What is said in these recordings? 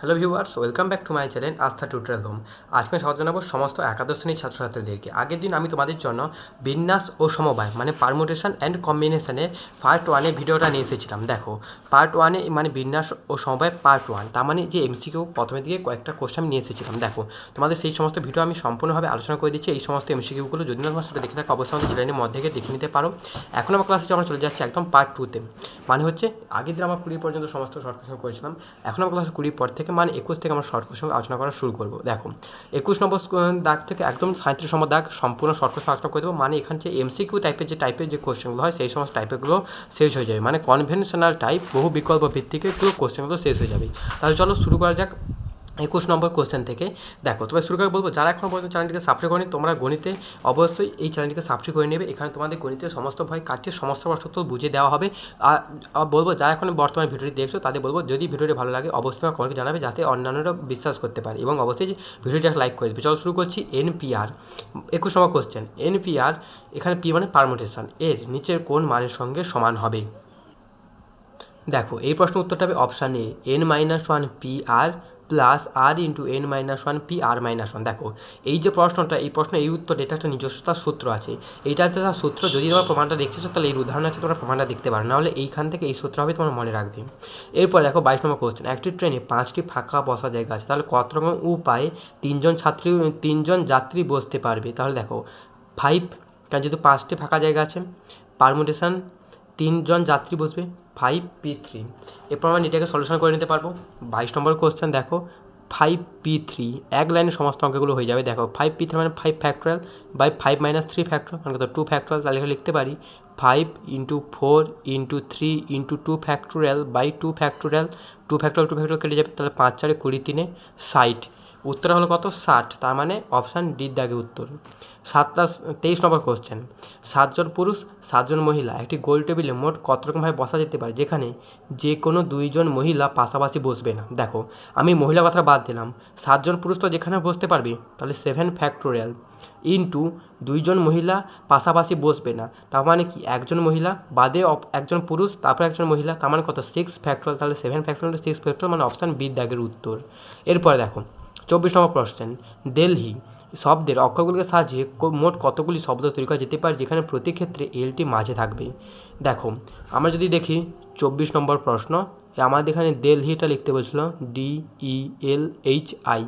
Hello viewers welcome back to my channel Astha tutorial home আজকে আমি স্বাগত জানাব সমস্ত একাদশ শ্রেণির ছাত্রছাত্রীদেরকে। আগের দিন আমি তোমাদের জন্য বিন্যাস ও সমবায় মানে পারমুটেশন অ্যান্ড কম্বিনেশনে পার্ট ওয়ানে ভিডিওটা নিয়ে এসেছিলাম। দেখো পার্ট ওয়ানে মানে বিন্যাস ও সমবায় পার্ট ওয়ান তার মানে যে এমসিকিউ প্রথমে দিকে কয়েকটা কোশ্চেন আমি নিয়ে এসেছিলাম। দেখো, তোমাদের সেই সমস্ত ভিডিও আমি সম্পূর্ণভাবে আলোচনা করে দিচ্ছি। এই সমস্ত এমসিকিউগুলো যদি না তোমার সাথে দেখে থাকো, অবশ্যই আমাদের চ্যানেলের মধ্যে থেকে দেখে নিতে পারো। এখন আমার ক্লাসে আমরা চলে যাচ্ছি একদম পার্ট টুতে মানে হচ্ছে আগের দিন আমার কুড়ি পর্যন্ত সমস্ত শর্ট করেছিলাম। এখন আমার ক্লাসে কুড়ি পর থেকে মানে একুশ থেকে আমরা শর্ট কোশ্চেন আলোচনা করা শুরু করব। দেখো, একুশ নম্বর দাগ থেকে একদম সাঁত্রিশ নম্বর দাগ সম্পূর্ণ শর্ট কোশ্চেন আলোচনা করে দেবো। মানে এখানে যে এমসিকিউ টাইপের যে টাইপের যে কোশ্চেনগুলো হয়, সেই সমস্ত টাইপেরগুলো শেষ হয়ে যাবে। মানে কনভেনশনাল টাইপ বহু বিকল্প ভিত্তিকে পুরো কোশ্চেনগুলো শেষ হয়ে যাবে। তাহলে চলো শুরু করা যাক। একুশ নম্বর কোশ্চেন থেকে। দেখো তবে শুরু করে বলব, যারা এখনও পর্যন্ত চ্যানেলটিকে সাবস্ক্রাইব করেনি, তোমরা গণিতে অবশ্যই এই চ্যানেলটিকে সাবস্ক্রাইব করে নেবে। এখানে তোমাদের গণিতের সমস্ত ভয় কাটিয়ে সমস্ত প্রশ্ন বুঝিয়ে দেওয়া হবে। আর বলব, যারা এখন বর্তমানে ভিডিওটি দেখছ, তাদের বলব, যদি ভিডিওটি ভালো লাগে, অবশ্যই আমার কমেন্টে জানাবে, যাতে অন্যান্যরা বিশ্বাস করতে পারে। এবং অবশ্যই ভিডিওটি লাইক করে দেবে। চলো শুরু করছি এনপিআর একুশ নম্বর কোশ্চেন এনপিআর এখানে পি মানে পারমোটেশন এর নিচের কোন মানের সঙ্গে সমান হবে? দেখো, এই প্রশ্ন উত্তরটা হবে option A N minus one P R plus R into N minus one P R minus one দেখো, এই যে প্রশ্নটা, এই প্রশ্ন এই উত্তর, এটা একটা নিজস্বতার সূত্র আছে। এইটা হচ্ছে তার সূত্র, যদি তোমার প্রমাণটা দেখতেছো তাহলে এই উদাহরণ আছে, তোমরা প্রমাণটা দেখতে পারো। নাহলে এইখান থেকে এই সূত্র হবে, তোমার মনে রাখবে। এরপর দেখো, বাইশ নম্বর কোশ্চেন একটি ট্রেনে পাঁচটি ফাঁকা বসা জায়গা আছে। তাহলে কত রকম উপায়ে তিনজন ছাত্রী, তিনজন যাত্রী বসতে পারবে? তাহলে দেখো ফাইভ কারণ যেহেতু পাঁচটি ফাঁকা জায়গা আছে পারমুটেশন তিনজন যাত্রী বসবে ফাইভ পি থ্রি এরপর আমরা এটাকে সলিউশন করে নিতে পারব। বাইশ নম্বর কোশ্চেন দেখো ফাইভ পি থ্রি এক লাইনে সমস্ত অঙ্কগুলো হয়ে যাবে। দেখো ফাইভ পি থ্রি মানে five factorial by five minus three factorial মানে টু ফ্যাক্টরাল তাহলে এখানে লিখতে পারি five into four into three into two factorial by two factorial two factorial two factorial কেটে যাবে, তাহলে পাঁচ চারে কুড়ি তিনে ষাট। উত্তর হলো কত? ষাট। তার মানে অপশান ডির দাগে উত্তর। সাতটা তেইশ নম্বর কোশ্চেন সাতজন পুরুষ, সাতজন মহিলা। একটি গোল টেবিলে মোট কত রকমভাবে বসা যেতে পারে? যেখানে যে কোনো দুইজন মহিলা পাশাপাশি বসবে না। দেখো, আমি মহিলা কথাটা বাদ দিলাম। সাতজন পুরুষ তো যেখানে বসতে পারবে, তাহলে সেভেন ফ্যাক্টোরিয়াল ইন্টু দুইজন মহিলা পাশাপাশি বসবে না। তার মানে কি? একজন মহিলা বাদে একজন পুরুষ, তারপর একজন মহিলা, তার মানে কত? সিক্স ফ্যাক্টোরিয়াল তাহলে সেভেন ফ্যাক্টোরিয়াল সিক্স ফ্যাক্টোরিয়াল মানে অপশান বি দাগের উত্তর। এরপরে দেখো চব্বিশ নম্বর প্রশ্ন দিল্লি শব্দের অক্ষরগুলিকে সাজিয়ে কো- মোট কতগুলি শব্দ তৈরি করা যেতে পারে যেখানে প্রতি ক্ষেত্রে এলটি মাঝে থাকবে? দেখো, আমরা যদি দেখি চব্বিশ নম্বর প্রশ্ন আমাদের এখানে দিল্লিটা লিখতে বলছিল D E L H I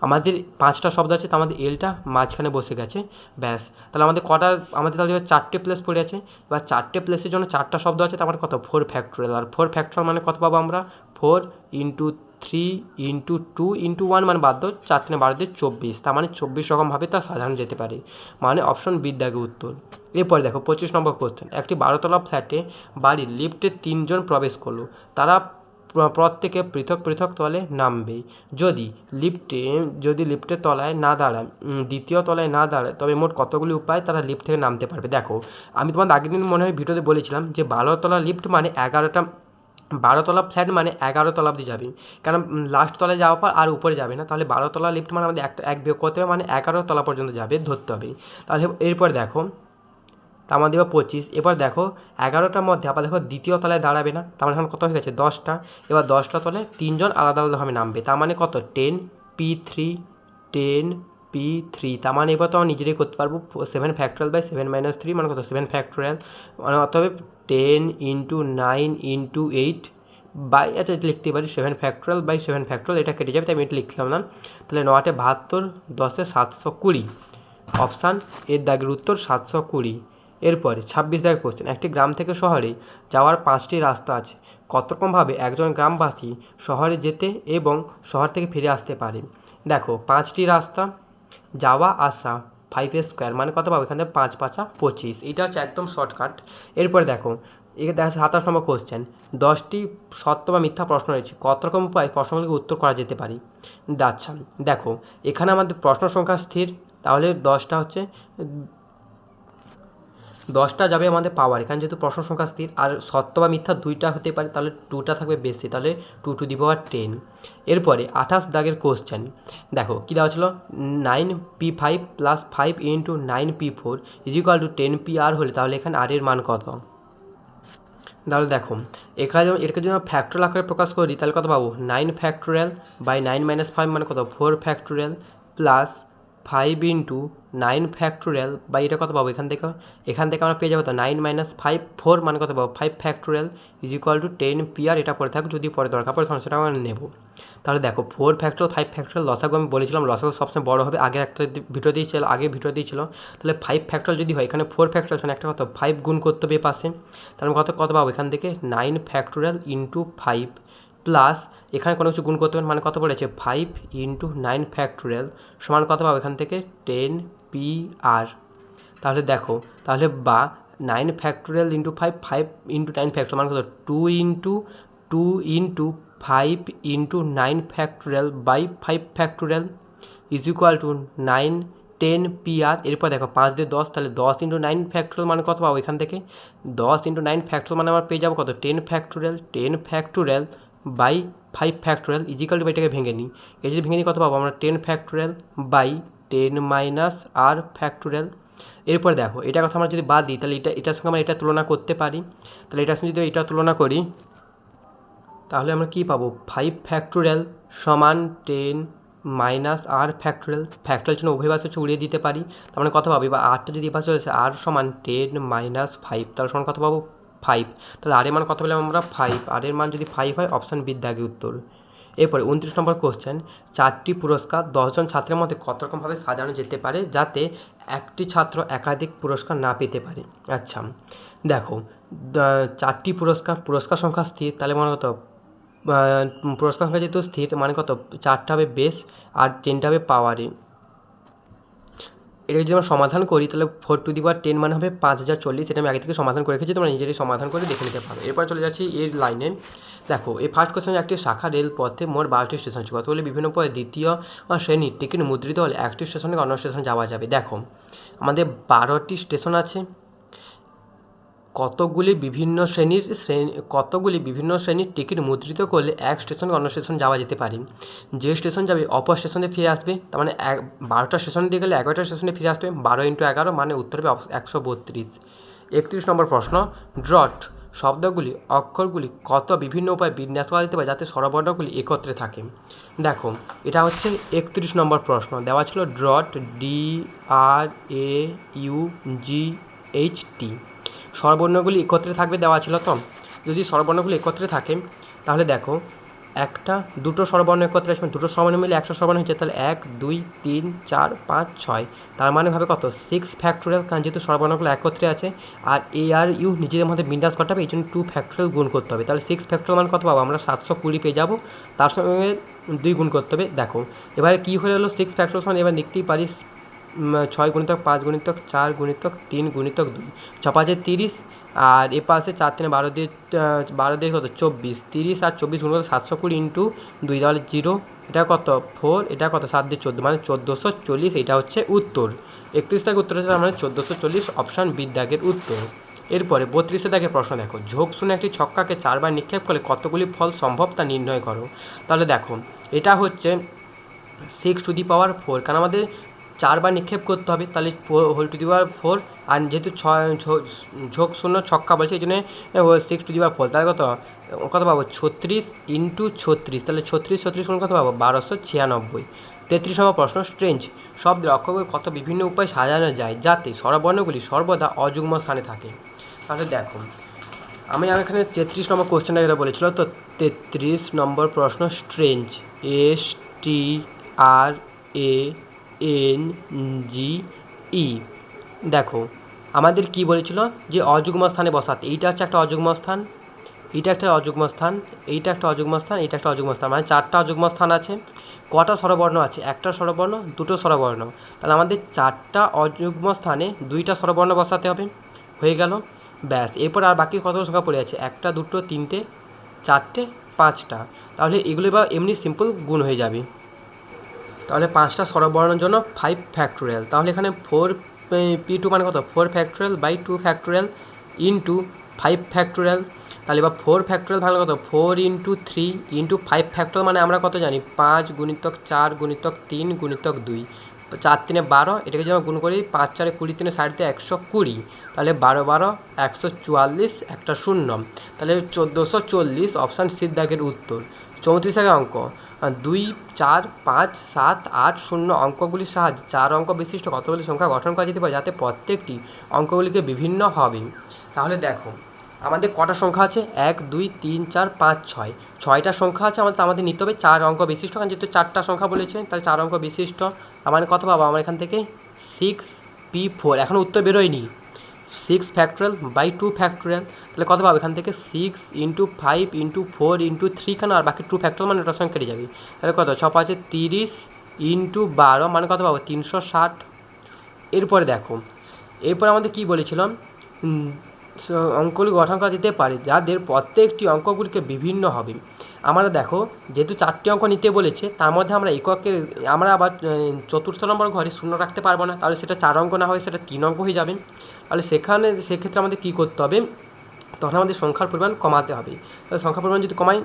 আমাদের পাঁচটা শব্দ আছে, তো আমাদের এলটা মাঝখানে বসে গেছে, ব্যাস। তাহলে আমাদের কটা, আমাদের তাহলে চারটে প্লেস পড়ে আছে। এবার চারটে প্লেসের জন্য চারটা শব্দ আছে, তার আমার কত? ফোর ফ্যাক্টোরিয়াল আর ফোর ফ্যাক্টোরিয়াল মানে কত পাবো আমরা? Four into three into two into one মানে বাদ দাও, চার তিনে বারো দিয়ে চব্বিশ। তার মানে চব্বিশ রকমভাবে তা সাজানো যেতে পারে। মানে অপশন বিদ্যাগে উত্তর। এরপরে দেখো পঁচিশ নম্বর কোশ্চেন একটি বারোতলা ফ্ল্যাটে বাড়ির লিফটে তিনজন প্রবেশ করল। তারা প্র- প্রত্যেকে পৃথক পৃথক তলে নামবে। যদি লিফটে যদি লিফটের তলায় না দাঁড়ায় দ্বিতীয় তলায় না দাঁড়ায়, তবে মোট কতগুলি উপায় তারা লিফট থেকে নামতে পারবে? দেখো, আমি তোমাদের আগের দিন মনে হয় ভিডিওতে বলেছিলাম যে বারোতলা লিফট মানে এগারোটা বারোতলা ফ্ল্যাট মানে এগারো তলা অবধি যাবে। কারণ লাস্ট তলায় যাওয়ার পর আর উপরে যাবে না। তাহলে বারোতলা লিফ্ট মানে আমাদের একটা, এক বিয়োগ করতে হবে মানে এগারো তলা পর্যন্ত যাবে, ধরতে হবে। তাহলে এরপর দেখো তা আমাদের এবার পঁচিশ। এবার দেখো, এগারোটার মধ্যে আবার দেখো দ্বিতীয় তলায় দাঁড়াবে না। তার মানে এখন কত হয়ে গেছে? দশটা। এবার দশটা তলে তিনজন আলাদা আলাদাভাবে নামবে। তার মানে কত? Ten P three ten P three তার মানে এবার তো আমরা নিজেরাই করতে পারব seven factorial by seven minus three মানে কত? সেভেন ফ্যাক্টোরিয়াল মানে অতএব ten into nine into eight by এটা লিখতে পারি seven factorial by seven factorial এটা কেটে যাবে, তাই আমি এটা লিখলাম না। তাহলে নয়টে বাহাত্তর, দশে সাতশো কুড়ি। অপশান এর দাগের উত্তর সাতশো কুড়ি। এরপরে ছাব্বিশ দাগের কোশ্চেন একটি গ্রাম থেকে শহরে যাওয়ার পাঁচটি রাস্তা আছে। কত রকমভাবে একজন গ্রামবাসী শহরে যেতে এবং শহর থেকে ফিরে আসতে পারে? দেখো, পাঁচটি রাস্তা যাওয়া, আসা ফাইভ স্কোয়ার মানে কত পাবো? এখান পাঁচ পাঁচা পঁচিশ। এটা হচ্ছে একদম শর্টকাট এরপরে দেখো, এখানে দেখা সাতাশ নম্বর কোশ্চেন দশটি সত্য বা মিথ্যা প্রশ্ন রয়েছে। কত রকম উপায় প্রশ্নগুলিকে উত্তর করা যেতে পারে? আচ্ছা দেখো, এখানে আমাদের প্রশ্ন সংখ্যা স্থির। তাহলে দশটা হচ্ছে দশটা যাবে আমাদের পাওয়ার। এখানে যেহেতু প্রশ্ন সংখ্যা স্থির, আর সত্য বা মিথ্যা দুইটা হতে পারে, তাহলে টুটা থাকবে বেশি, তাহলে two to the power ten এরপরে আঠাশ দাগের কোশ্চেন দেখো, কী দেওয়া ছিল? Nine P five plus five into nine P four is equal to ten P R হলে তাহলে এখানে আর এর মান কত? তাহলে দেখো, এখানে যেমন এটাকে যদি আমরা ফ্যাক্টরিয়াল আকারে প্রকাশ করি, তাহলে কত পাবো? Nine factorial by nine minus five মানে কত? Four factorial plus five into nine factorial বা এটা কত পাবো? এখান থেকে এখান থেকে আমরা পেয়ে যাব তো নাইন মাইনাস ফাইভ ফোর মানে কত পাবো? Five factorial is equal to ten P R এটা পরে থাকুক যদি পরে দরকার পড়ে তখন সেটা আমরা নেব। তাহলে দেখো ফোর ফ্যাক্টোরিয়াল ফাইভ ফ্যাক্টোরিয়াল লসাগু আমি বলেছিলাম, লসাগু সবসময় বড় হবে আগে একটা ভিডিও দিয়েছিল, আগে ভিডিও দিয়েছিল। তাহলে ফাইভ ফ্যাক্টোরিয়াল যদি হয়, এখানে ফোর ফ্যাক্টোরিয়াল মানে একটা কত? ফাইভ গুণ করতে হবে পাশে। তাহলে কত কত পাবো? এখান থেকে nine factorial into five plus এখানে কোনো কিছু গুণ করতে হবে মানে কত বলেছে? ফাইভ ইন্টু নাইন ফ্যাক্টোরিয়াল সমান কত পাবো এখান থেকে? টেন পি আর তাহলে দেখো, তাহলে বা nine factorial into five five into nine factorial মানে কত? Two into two into five into nine factorial by five factorial is equal to nine ten P R এরপর দেখো, পাঁচ দিয়ে দশ, তাহলে দশ ইন্টু নাইন ফ্যাক্টোরিয়াল মানে কত পাবো এখান থেকে? দশ ইন্টু নাইন ফ্যাক্টোরিয়াল মানে আমার পেয়ে যাব কত? Ten factorial ten factorial by five factorial is equal to এটাকে ভেঙে নিই। এই যদি ভেঙে নিই, কত পাবো? আমরা ten factorial by ten minus R factorial এরপর দেখো, এটা কথা আমরা যদি বাদ দিই, তাহলে এটা, এটার সঙ্গে আমরা এটা তুলনা করতে পারি। তাহলে এটার সঙ্গে যদি এটা তুলনা করি, তাহলে আমরা কী পাবো? ফাইভ ফ্যাক্টোরিয়াল সমান ten minus R factorial factorial জন্য উভয় পাশে হচ্ছে উড়িয়ে দিতে পারি। তার মানে কত পাবো? এবার আরটা যদি পাশে হয়েছে আর সমান টেন মাইনাস ফাইভ তাহলে সমান কত পাবো? ফাইভ তাহলে আর এর মান কত পেলাম আমরা ফাইভ আর এর মান যদি ফাইভ হয় অপশান বিদ্যা আগে উত্তর। এরপরে উনত্রিশ নম্বর কোশ্চেন চারটি পুরস্কার দশজন ছাত্রের মধ্যে কত রকমভাবে সাজানো যেতে পারে যাতে একটি ছাত্র একাধিক পুরস্কার না পেতে পারে? আচ্ছা দেখো চারটি পুরস্কার পুরস্কার সংখ্যা স্থির, তাহলে মনে কত? পুরস্কার সংখ্যা যেহেতু স্থির মানে কত? চারটা হবে বেস আর তিনটা হবে পাওয়ারে এটা যদি আমরা সমাধান করি, তাহলে four to the power ten মানে হবে পাঁচ হাজার চল্লিশ। এটা আমি আগে থেকে সমাধান করে রেখেছি, তোমরা নিজেরই সমাধান করে দেখে নিতে পারো। এরপর চলে যাচ্ছি এর লাইনে দেখো, এই ফার্স্ট কোশ্চেন একটি শাখা, রেলপথে মোট বারোটি স্টেশন আছে। কতগুলি? বিভিন্ন পথে দ্বিতীয় শ্রেণির টিকিট মুদ্রিত হলে একটি স্টেশন থেকে অন্য স্টেশন যাওয়া যাবে। দেখো, আমাদের বারোটি স্টেশন আছে। কতগুলি বিভিন্ন শ্রেণির শ্রেণি, কতগুলি বিভিন্ন শ্রেণির টিকিট মুদ্রিত করলে এক স্টেশন অন্য স্টেশন যাওয়া যেতে পারে। যে স্টেশন যাবে অপর স্টেশনে ফিরে আসবে, তার মানে এক, বারোটা স্টেশন দিয়ে গেলে এগারোটা স্টেশনে ফিরে আসবে, বারো ইন্টু এগারো মানে উত্তর হবে একশো বত্রিশ। একত্রিশ নম্বর প্রশ্ন, ড্রট শব্দগুলি, অক্ষরগুলি কত বিভিন্ন উপায়ে বিন্যাস করা যেতে পারে যাতে স্বরবর্ণগুলি একত্রে থাকে? দেখো, এটা হচ্ছে একত্রিশ নম্বর প্রশ্ন, দেওয়া ছিল draught, D R A U G H T. স্বরবর্ণগুলি একত্রে থাকবে দেওয়া ছিল তো? যদি স্বরবর্ণগুলি একত্রে থাকে, তাহলে দেখো, একটা, দুটো স্বরবর্ণ একত্রে আসবে, দুটো স্বরবর্ণ মিলে একশো স্বরবর্ণ হচ্ছে তাহলে এক, দুই, তিন, চার, পাঁচ, ছয়। তার মানে হবে কত? সিক্স ফ্যাক্টোরিয়াল কারণ যেহেতু স্বরবর্ণগুলো একত্রে আছে, আর এ আর ইউ নিজেদের মধ্যে বিন্যাস হবে এই জন্য টু ফ্যাক্টোরিয়াল গুণ করতে হবে। তাহলে সিক্স ফ্যাক্টোরিয়াল মানে কত পাবো? আমরা সাতশো কুড়ি পেয়ে যাব, তার সঙ্গে দুই গুণ করতে হবে। দেখো, এবারে কী হয়ে গেলো? সিক্স ফ্যাক্টোরিয়াল মানে এবার লিখতেই পারি ছয় গুণিতক পাঁচ গুণিতক চার গুণিতক তিন গুণিতক দুই। ছ পাঁচে তিরিশ, আর এ পাশে চার তিনে বারো দিয়ে বারো দিয়ে কত? চব্বিশ। তিরিশ আর চব্বিশ গুণ কত সাতশো কুড়ি ইন্টু দুই তাহলে জিরো, এটা কত? ফোর, এটা কত? সাত দিয়ে চোদ্দ মানে চোদ্দোশো চল্লিশ, এটা হচ্ছে উত্তর। একত্রিশ থেকে উত্তর হচ্ছে মানে চোদ্দোশো চল্লিশ অপশান বিদ্যাগের উত্তর। এরপরে বত্রিশে দাগে প্রশ্ন দেখো, ঝোঁক শুনে একটি ছক্কাকে চারবার নিক্ষেপ করলে কতগুলি ফল সম্ভব তা নির্ণয় করো। তাহলে দেখো, এটা হচ্ছে six to the power four কারণ আমাদের চারবার নিক্ষেপ করতে হবে, তাহলে whole to the power four আর যেহেতু ছয়, ঝোঁক শূন্য, ছক্কা বলছে, এই জন্য six to the power four তাহলে কত? কত পাবো? ছত্রিশ ইন্টু ছত্রিশ। তাহলে ছত্রিশ ছত্রিশ কোন কত পাবো? বারোশো ছিয়ানব্বই। তেত্রিশ নম্বর প্রশ্ন স্ট্রেঞ্জ শব্দের অক্ষরগুলি কত বিভিন্ন উপায়ে সাজানো যায়, যাতে স্বরবর্ণগুলি সর্বদা অযুগ্ম স্থানে থাকে। তাহলে দেখো, আমি এখানে তেত্রিশ নম্বর কোশ্চেনটা যেটা বলেছিল, তো তেত্রিশ নম্বর প্রশ্ন strange S T R A N G E দেখো, আমাদের কি বলেছিল যে অযুগ্ম স্থানে বসাতে। এইটা হচ্ছে একটা অযুগ্ম স্থান, এইটা একটা অযুগ্ম স্থান, এইটা একটা অযুগ্ম স্থান, এইটা একটা অযুগ্ম স্থান। মানে চারটা অযুগ্ম স্থান আছে, কটা স্বরবর্ণ আছে? একটা স্বরবর্ণ, দুটো স্বরবর্ণ। তাহলে আমাদের চারটা অযুগ্ম স্থানে দুইটা স্বরবর্ণ বসাতে হবে। হয়ে গেল, ব্যাস। এরপর আর বাকি কত সংখ্যা পড়ে আছে? একটা, দুটো, তিনটে, চারটে, পাঁচটা। তাহলে এগুলো এবার এমনি সিম্পল গুণ হয়ে যাবে। তাহলে পাঁচটা স্বরবর্ণের জন্য ফাইভ ফ্যাক্টোরিয়াল তাহলে এখানে ফোর পি টু মানে কত? Four factorial by two factorial into five factorial তাহলে এবার ফোর ফ্যাক্টোরিয়াল তাহলে কত? Four into three into five factorial মানে আমরা কত জানি? পাঁচ গুণিতক চার গুণিতক তিন গুণিতক দুই। চার তিনে বারো, এটাকে যখন গুণ করি, পাঁচ চারে কুড়ি তিনে দিয়ে একশো কুড়ি। তাহলে বারো বারো, একশো চুয়াল্লিশ, একটা শূন্য। তাহলে চোদ্দোশো চল্লিশ অপশান সিদ্ধাকের উত্তর। চৌত্রিশ আগে অঙ্ক দুই, চার, পাঁচ, সাত, আট, শূন্য অঙ্কগুলির সাহায্যে চার অঙ্ক বিশিষ্ট কতগুলি সংখ্যা গঠন করা যেতে পারে যাতে প্রত্যেকটি অঙ্কগুলিকে বিভিন্ন হবে? তাহলে দেখো, আমাদের কটা সংখ্যা আছে? এক, দুই, তিন, চার, পাঁচ, ছয়। ছয়টা সংখ্যা আছে, আমাদের আমাদের নিতে হবে চার অঙ্ক বিশিষ্ট। কারণ যেহেতু চারটা সংখ্যা বলেছে তাহলে চার অঙ্ক বিশিষ্ট। আমার কত পাবো আমার এখান থেকে? Six, P, four. এখনও উত্তর বেরোয়নি। Six factorial by two factorial তাহলে কত পাবো? এখান থেকে six into five into four into three কেন? আর বাকি টু ফ্যাক্টরিয়াল মানে ওটার সঙ্গে কেটে যাবে। তাহলে কত? ছ পাঁচে তিরিশ ইন্টু বারো মানে কত পাবো? তিনশো ষাট। এরপরে দেখো, এরপর আমাদের কি বলেছিলাম? অঙ্কগুলি গঠন করা যেতে পারে, যাদের প্রত্যেকটি অঙ্কগুলিকে বিভিন্ন হবে। আমরা দেখো, যেহেতু চারটি অঙ্ক নিতে বলেছে, তার মধ্যে আমরা এককের আমরা আবার চতুর্থ নম্বর ঘরে শূন্য রাখতে পারব না, তাহলে সেটা চার অঙ্ক না হয় সেটা তিন অঙ্ক হয়ে যাবে। তাহলে সেখানে, সেক্ষেত্রে আমাদের কী করতে হবে? তখন আমাদের সংখ্যার পরিমাণ কমাতে হবে। তাহলে সংখ্যার পরিমাণ যদি কমাই,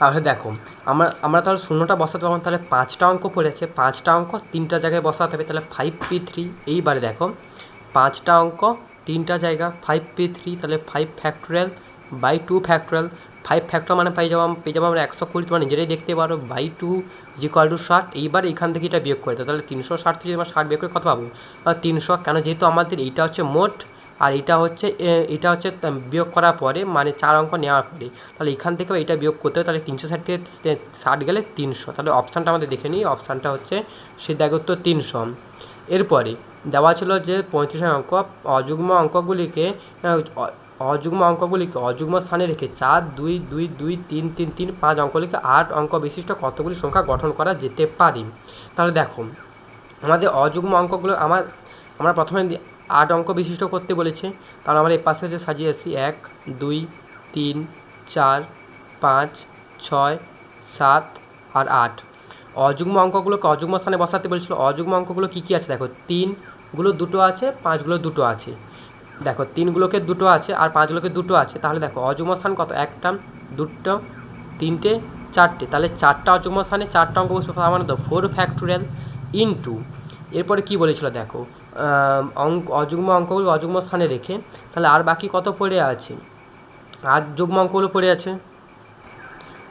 তাহলে দেখো, আমরা আমরা তাহলে শূন্যটা বসাতে পারব তাহলে পাঁচটা অঙ্ক পড়েছে পাঁচটা অঙ্ক তিনটা জায়গায় বসাতে হবে, তাহলে ফাইভ পি থ্রি এইবারে দেখো, পাঁচটা অঙ্ক তিনটা জায়গা ফাইভ পি থ্রি তাহলে five factorial by two factorial five factor মানে পাই যাব পেয়ে যাব আমরা একশো কুড়ি, তোমার নিজেরাই দেখতে পারো বাই টু ইকুয়াল টু ষাট, এইবার এখান থেকে এটা বিয়োগ করে তাহলে তিনশো ষাট থেকে এবার ষাট বিয়োগ করে কত পাবো? তিনশো, কেন যেহেতু আমাদের এইটা হচ্ছে মোট, আর এটা হচ্ছে এটা হচ্ছে বিয়োগ করার পরে মানে চার অঙ্ক নেওয়ার পরে, তাহলে এখান থেকে এটা বিয়োগ করতে হবে, তাহলে তিনশো ষাট থেকে ষাট গেলে তিনশো, তাহলে অপশানটা আমাদের দেখে নিই অপশানটা হচ্ছে সিদ্ধাগ তিনশো। এরপরে দেওয়া ছিল যে পঁয়ত্রিশ অঙ্ক, অযুগ্ম অঙ্কগুলিকে অযুগ্ম অঙ্কগুলিকে অযুগ্ম স্থানে রেখে চার, দুই দুই দুই, তিন তিন তিন, পাঁচ অঙ্কগুলিকে আট অঙ্ক বিশিষ্ট কতগুলি সংখ্যা গঠন করা যেতে পারে? তাহলে দেখো, আমাদের অযুগ্ম অঙ্কগুলো আমার, আমরা প্রথমে আট অঙ্ক বিশিষ্ট করতে বলেছে। কারণ আমরা এই পাশে যে সাজিয়েছি এক, দুই, তিন, চার, পাঁচ, ছয়, সাত আর আট। অযুগ্ম অঙ্কগুলোকে অযুগ্ম স্থানে বসাতে বলেছিল। অযুগ্ম অঙ্কগুলো কী কী আছে? দেখো, তিনগুলো দুটো আছে, পাঁচগুলো দুটো আছে। দেখো, তিনগুলোকে দুটো আছে আর পাঁচগুলোকে দুটো আছে। তাহলে দেখো অযুগ্ম স্থান কত? একটা, দুটো, তিনটে, চারটে। তাহলে চারটা অযুগ্ম স্থানে চারটা অঙ্ক বসবে মানে তো ফোর ফ্যাক্টোরিয়াল ইনটু এরপরে কি বলেছিল দেখো অঙ্ক অযুগ্ম অঙ্কগুলো অযুগ্ম স্থানে রেখে, তাহলে আর বাকি কত পড়ে আছে? আর যুগ্ম অঙ্কগুলো পড়ে আছে?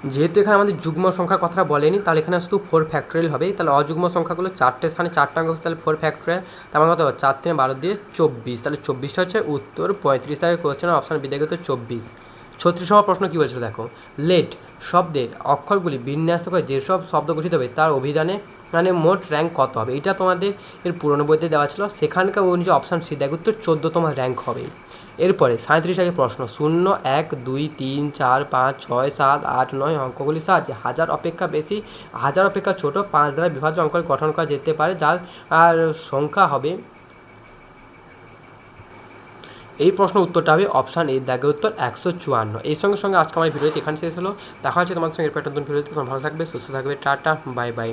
যেহেতু এখানে আমাদের যুগ্ম সংখ্যার কথাটা বলেনি, তাহলে এখানে শুধু ফোর ফ্যাক্টোরিয়াল হবে। তাহলে অযুগ্ম সংখ্যাগুলো চারটে স্থানে চারটা অঙ্ক তাহলে ফোর ফ্যাক্টোরিয়াল তার মানে কত? চার থেকে বারো দিয়ে চব্বিশ। তাহলে চব্বিশটা হচ্ছে উত্তর, পঁয়ত্রিশ তারিখ কোশ্চেন অপশান বিদ্যাগত চব্বিশ। ছত্রিশ প্রশ্ন কী বলছিল দেখো? লেট শব্দের অক্ষরগুলি বিন্যাস্ত করে যেসব শব্দ গঠিত হবে, তার অভিধানে মানে মোট র্যাঙ্ক কত হবে? এটা তোমাদের এর পুরনো বইতে দেওয়া ছিল। সেখানকার অনুযায়ী অপশান সি দেখো, উত্তর চোদ্দোতম র্যাঙ্ক হবে। এরপরে সাঁত্রিশ আগে প্রশ্ন, শূন্য, এক, দুই, তিন, চার, পাঁচ, ছয়, সাত, আট, নয় অঙ্কগুলির সাহায্যে হাজার অপেক্ষা বেশি, হাজার অপেক্ষা ছোট, পাঁচ দ্বারা বিভাজ্য অঙ্ক গঠন করা যেতে পারে, যার, আর সংখ্যা হবে এই প্রশ্ন উত্তরটা হবে অপশান এর দাগের উত্তর একশো চুয়ান্ন। এই সঙ্গে সঙ্গে আজকে আমার ভিডিওটি এখানে শেষ হলো। দেখা হচ্ছে তোমার সঙ্গে এরপর নতুন ভিডিওতে। ভালো থাকবে, সুস্থ থাকবে, টাটা বাই বাই